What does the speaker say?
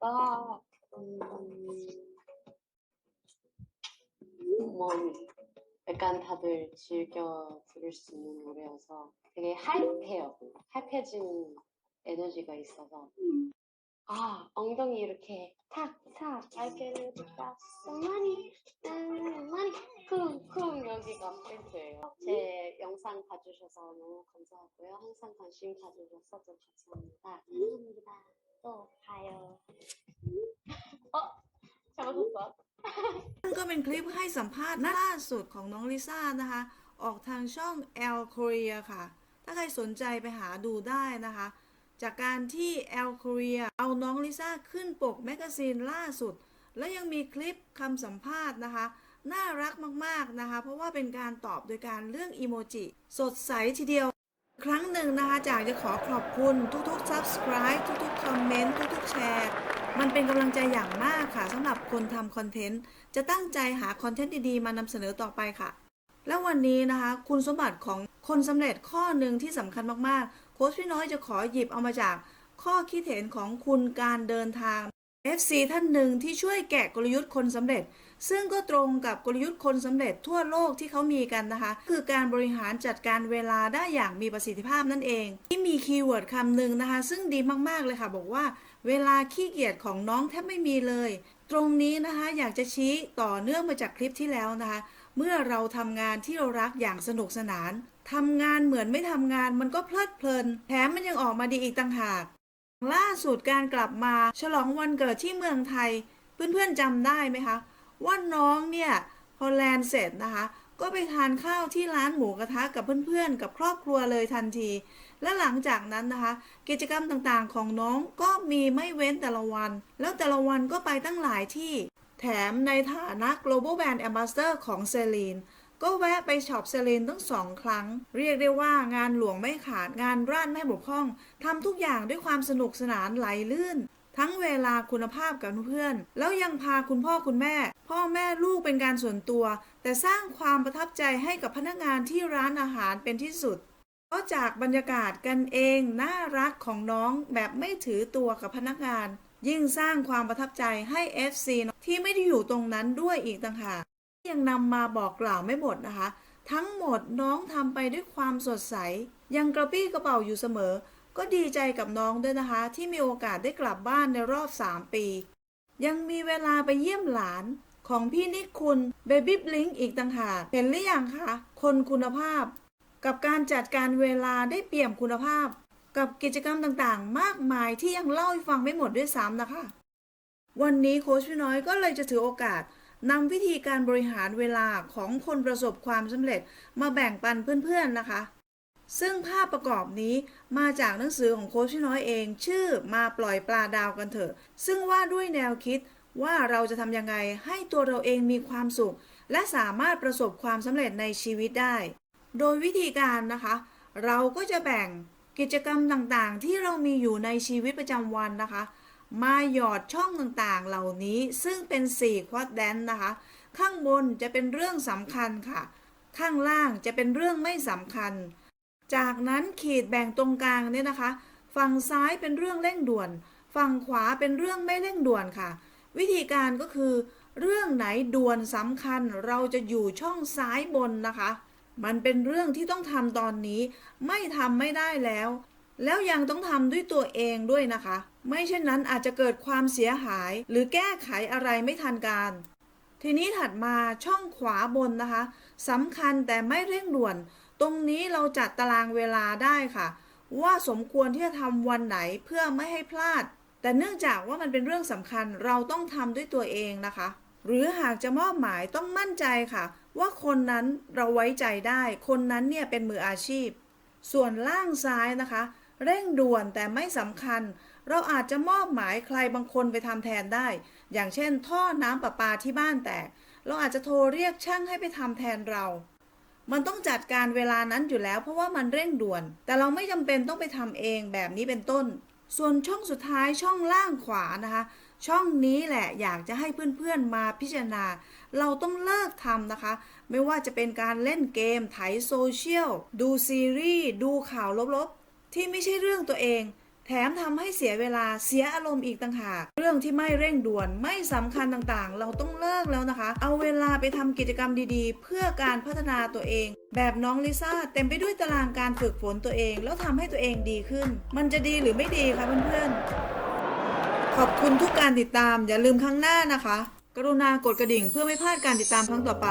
아, 음, 뭐, 약간 다들 즐겨 들을 수 있는 노래여서 되게 하이해요. 하이해진 에너지가 있어서. 아, 엉덩이 이렇게 탁, 탁, 이렇게 딱, 많이, 음, 많이, 쿵, 쿵, 여기가 포인트예요. 제 영상 봐주셔서 너무 감사하고요. 항상 관심 가져주셔서 감사합니다. 감사합니다. 또 봐요. 어? 잘못했어. นั่นก็เป็นคลิปให้สัมภาษณ์ล่าสุดของน้องลิซ่านะคะ ออกทางช่อง L Korea ค่ะ ถ้าใครสนใจไปหาดูได้นะคะ จากการที่ L Korea เอาน้องลิซ่าขึ้นปกแมกกาซีนล่าสุด แล้วยังมีคลิปคำสัมภาษณ์นะคะ น่ารักมากๆนะคะ เพราะว่าเป็นการตอบโดยการเลือกอีโมจิ สดใสทีเดียว ครั้งหนึ่งนะคะจากจะขอขอบคุณทุกๆ subscribe ทุกๆ แชร์ มันเป็นกำลังใจอย่างมากค่ะสำหรับคนทำคอนเทนต์ จะตั้งใจหาคอนเทนต์ดีๆ มานำเสนอต่อไปค่ะ แล้ววันนี้นะคะ คุณสมบัติของคนสำเร็จข้อหนึ่งที่สำคัญมากๆ โค้ชพี่น้อยจะขอหยิบเอามาจากข้อคิดเห็นของคุณการเดินทาง FC ท่านหนึ่งที่ช่วยแกะกลยุทธ์คนสำเร็จ ซึ่งก็ตรงกับกลยุทธ์คนสำเร็จทั่วโลกที่เขามีกันนะคะ คือการบริหารจัดการเวลาได้อย่างมีประสิทธิภาพนั่นเอง ที่มีคีย์เวิร์ดคำหนึ่งนะคะ ซึ่งดีมากๆเลยค่ะ บอกว่า เวลาขี้เกียจของน้องแทบไม่มีเลย ตรงนี้นะคะอยากจะชี้ต่อเนื่องมาจากคลิปที่แล้วนะคะ เมื่อเราทำงานที่เรารักอย่างสนุกสนานทำงานเหมือนไม่ทำงานมันก็เพลิดเพลิน แถมมันยังออกมาดีอีกต่างหาก ล่าสุดการกลับมา ฉลองวันเกิดที่เมืองไทย เพื่อนๆจำได้ไหมคะ ว่าน้องเนี่ย พอแลนเสร็จนะคะ ก็ไปทานข้าวที่ร้านหมูกระทะกับเพื่อนๆ กับครอบครัวเลยทันที และหลังจากนั้นนะคะ กิจกรรมต่างๆของน้องก็มีไม่เว้นแต่ละวัน แล้วแต่ละวันก็ไปตั้งหลายที่ แถมในฐานะ global brand ambassador ของเซรีนก็แวะไปช็อปเซเลนตั้งสองครั้ง เรียกได้ว่างานหลวงไม่ขาดงานร่านไม่บกพร่องทำทุกอย่างด้วยความสนุกสนานไหลลื่น ทั้งเวลาคุณภาพกับเพื่อนแล้วยังพาคุณพ่อคุณแม่ พ่อแม่ลูกเป็นการส่วนตัว แต่สร้างความประทับใจให้กับพนักงานที่ร้านอาหารเป็นที่สุดก็จากบรรยากาศกันเองน่ารักของน้องแบบไม่ถือตัวกับพนักงาน ยิ่งสร้างความประทับใจให้ FC ที่ไม่ได้อยู่ตรงนั้นด้วยอีกต่างหากยังนำมาบอกกล่าวไม่หมดนะคะ ทั้งหมดน้องทำไปด้วยความสดใส ยังกระปี้กระเป๋าอยู่เสมอ ก็ดีใจกับน้องด้วยนะคะ ที่มีโอกาสได้กลับบ้านในรอบ 3 ปี ยังมีเวลาไปเยี่ยมหลานของพี่นิคุณเบบี้บลิงอีกต่างหากเห็นหรือยังคะคนคุณภาพ กับการจัดการเวลาได้เปี่ยมคุณภาพ กับกิจกรรมต่างๆ มากมายที่ยังเล่าให้ฟังไม่หมดด้วยซ้ำนะคะ วันนี้โค้ชพี่น้อยก็เลยจะถือโอกาสนำวิธีการบริหารเวลาของคนประสบความสำเร็จมาแบ่งปันเพื่อนๆนะคะ ซึ่งภาพประกอบนี้มาจากหนังสือของโค้ชพี่น้อยเอง ชื่อมาปล่อยปลาดาวกันเถอะ ซึ่งว่าด้วยแนวคิดว่าเราจะทำยังไงให้ตัวเราเองมีความสุข และสามารถประสบความสำเร็จในชีวิตได้ โดยวิธีการนะคะ เราก็จะแบ่งกิจกรรมต่างๆ ที่เรามีอยู่ในชีวิตประจำวันนะคะ มาหยอดช่องต่างๆ เหล่านี้ซึ่งเป็น4ควอดแดนนะคะ ข้างบนจะเป็นเรื่องสำคัญค่ะ ข้างล่างจะเป็นเรื่องไม่สำคัญ จากนั้นขีดแบ่งตรงกลางเนี่ยนะคะ ฝั่งซ้ายเป็นเรื่องเร่งด่วน ฝั่งขวาเป็นเรื่องไม่เร่งด่วนค่ะ วิธีการก็คือ เรื่องไหนด่วนสำคัญเราจะอยู่ช่องซ้ายบนนะคะ มันเป็นเรื่องที่ต้องทำตอนนี้ ไม่ทำไม่ได้แล้ว แล้วยังต้องทำด้วยตัวเองด้วยนะคะ ไม่เช่นนั้นอาจจะเกิดความเสียหาย หรือแก้ไขอะไรไม่ทันการทีนี้ถัดมาช่องขวาบนนะคะสำคัญแต่ไม่เร่งด่วน ตรงนี้เราจัดตารางเวลาได้ค่ะ ว่าสมควรที่จะทำวันไหนเพื่อไม่ให้พลาด แต่เนื่องจากว่ามันเป็นเรื่องสำคัญเราต้องทำด้วยตัวเองนะคะ หรือหากจะมอบหมายต้องมั่นใจค่ะ ว่าคนนั้นเราไว้ใจได้ คนนั้นเนี่ยเป็นมืออาชีพ ส่วนล่างซ้ายนะคะ เร่งด่วนแต่ไม่สำคัญ เราอาจจะมอบหมายใครบางคนไปทำแทนได้ อย่างเช่น ท่อน้ำประปาที่บ้านแตกเราอาจจะโทรเรียกช่างให้ไปทำแทนเรา มันต้องจัดการเวลานั้นอยู่แล้ว เพราะว่ามันเร่งด่วน แต่เราไม่จำเป็นต้องไปทำเองแบบนี้เป็นต้น ส่วนช่องสุดท้ายช่องล่างขวานะคะ ช่องนี้แหละอยากจะให้เพื่อนๆมาพิจารณา เราต้องเลิกทำนะคะ ไม่ว่าจะเป็นการเล่นเกมไถโซเชียล ดูซีรีส์ ดูข่าวลบๆ ที่ไม่ใช่เรื่องตัวเอง แถมทำให้เสียเวลาเสียอารมณ์อีกต่างหาก เรื่องที่ไม่เร่งด่วนไม่สำคัญต่างๆ เราต้องเลิกแล้วนะคะ เอาเวลาไปทำกิจกรรมดีๆ เพื่อการพัฒนาตัวเอง แบบน้องลิซ่าเต็มไปด้วยตารางการฝึกฝนตัวเอง แล้วทำให้ตัวเองดีขึ้น มันจะดีหรือไม่ดีคะเพื่อนๆ ขอบคุณทุกการติดตามอย่าลืมครั้งหน้านะคะ กรุณากดกระดิ่งเพื่อไม่พลาดการติดตามครั้งต่อไป